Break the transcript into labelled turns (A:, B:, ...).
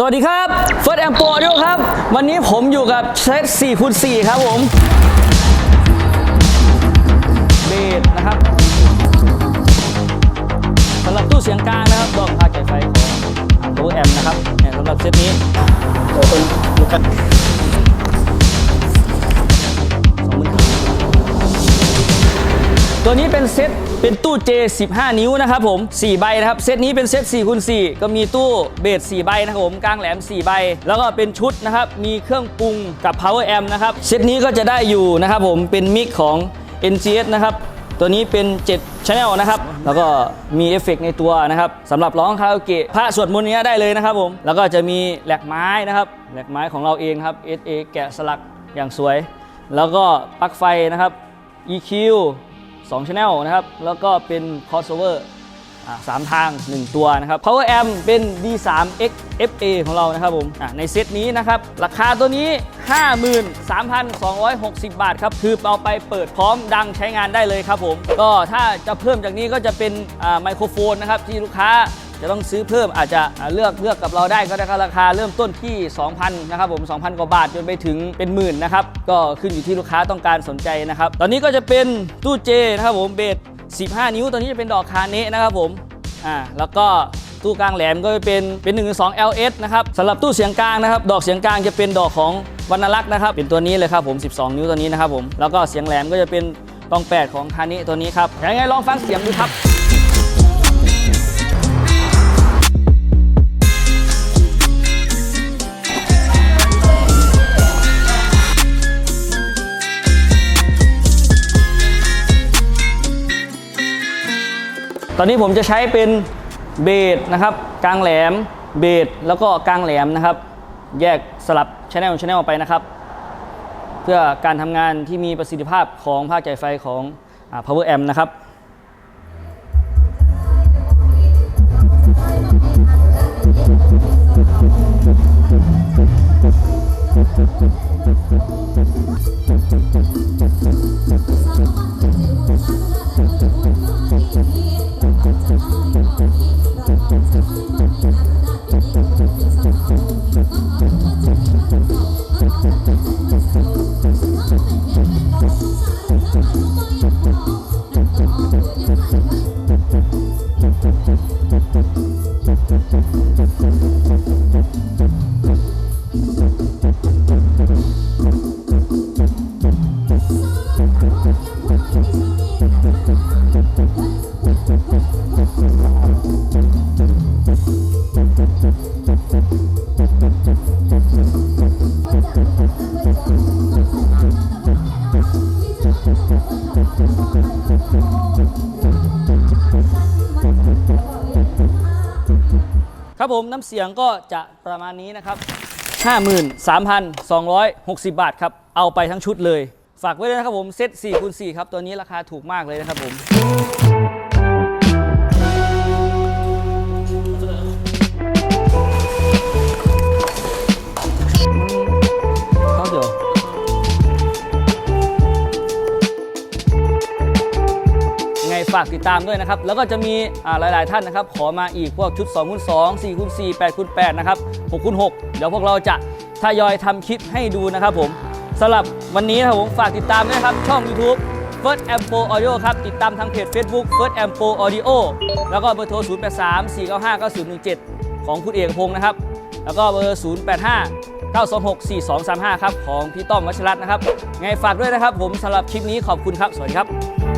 A: สวัสดีครับเฟิร์สแอมโปรดิวครับ วันนี้ผมอยู่กับเซต4คูณ4ครับผมเบสนะครับสำหรับตู้เสียงกลางนะครับดอกพาจ่ายไฟของตัวแอมนะครับเนี่ยสำหรับเซตนี้ ตัวนี้เป็นเซตเป็นตู้ J 15 นิ้วนะครับผม4ใบนะครับเซตนี้เป็นเซต4คูณ4ก็มีตู้เบส4ใบนะครับผมกลางแหลม 4 ใบ แล้วก็เป็นชุดนะครับมีเครื่องปรุงกับ Power Amp นะครับเซตนี้ก็จะได้อยู่นะครับผมเป็นมิกของ NGS นะครับตัวนี้เป็น7 Channel นะครับ แล้วก็มีเอฟเฟกต์ในตัวนะครับสำหรับร้องคาราโอเกะพระสวดมนต์เนี้ยได้เลยนะครับผม แล้วก็จะมีแหลกไม้นะครับ แหลกไม้ของเราเองครับ SA แกะสลักอย่างสวย แล้วก็ปลั๊กไฟนะครับ EQ 2 Channel นะครับ แล้วก็เป็น crossover อ่าสามทาง 1 ตัวนะครับ Power Amp เป็น D3X FA ของเรานะครับผมในเซตนี้นะครับ ราคาตัวนี้ 53,260 บาทครับ คือเอาไปเปิดพร้อมดังใช้งานได้เลยครับผม ก็ถ้าจะเพิ่มจากนี้ก็จะเป็นไมโครโฟนนะครับ ที่ลูกค้า จะต้องซื้อเพิ่มอาจจะเลือกเลือกกับเราได้ก็ได้ครับราคาเริ่มต้นที่ 2,000นะครับผม2,000 กว่าบาทจนไปถึงเป็นหมื่นนะครับก็ขึ้นอยู่ที่ลูกค้าต้องการสนใจนะครับตอนนี้ก็จะเป็นตู้เจนะครับผมเบส15 นิ้วตัวนี้จะเป็นดอกคาเนะนะครับผมอ่าแล้วก็ตู้กลางแหลมก็จะเป็นเป็น1 2 LS นะครับสำหรับตู้เสียงกลางนะครับ ดอกเสียงกลางจะเป็นดอกของวรรณลักษณ์นะครับ เป็นตัวนี้เลยครับผม 12 นิ้วตัวนี้นะครับผม แล้วก็เสียงแหลมก็จะเป็นตอง 8 ของคาเนะตัวนี้ครับยังไงลองฟังเสียงดูครับ ตอนนี้ผมจะใช้เป็นเบสนะครับกลางแหลมเบสแล้วก็กลางแหลมนะครับ แยกสลับชแนลชแนลไปนะครับ เพื่อการทำงานที่มีประสิทธิภาพของภาคจ่ายไฟของอ Power Amp นะครับ ครับผมน้ำเสียงก็จะประมาณนี้นะครับ 53,260 บาทครับ เอาไปทั้งชุดเลย ฝากไว้ด้วยนะครับผมเซต4คูณ4ครับ ตัวนี้ราคาถูกมากเลยนะครับผมเข้าเดี๋ยวไงฝากติดตามด้วยนะครับ แล้วก็จะมีอ่าหลาย ๆ ท่านนะครับ ขอมาอีกพวกชุด2คูณ2 4คูณ4 8คูณ8นะครับ6คูณ6เดี๋ยวพวกเราจะทยอยทำคลิปให้ดูนะครับผม สำหรับวันนี้นะครับผมฝากติดตามด้วยนะครับ ช่อง YouTube First a m p o Audio ครับ ติดตามทางเพจ Facebook First a m p o Audio แล้วก็เบอร์โทร 0 8 3 4 9 5 9 0 1 7 ของคุณเอกพงศ์นะครับ แล้วก็เบอร์ 0 8 5 926 4235 ครับ ของพี่ต้อมวัชรัตน์นะครับ ไงฝากด้วยนะครับผมสำหรับคลิปนี้ขอบคุณครับ สวัสดีครับ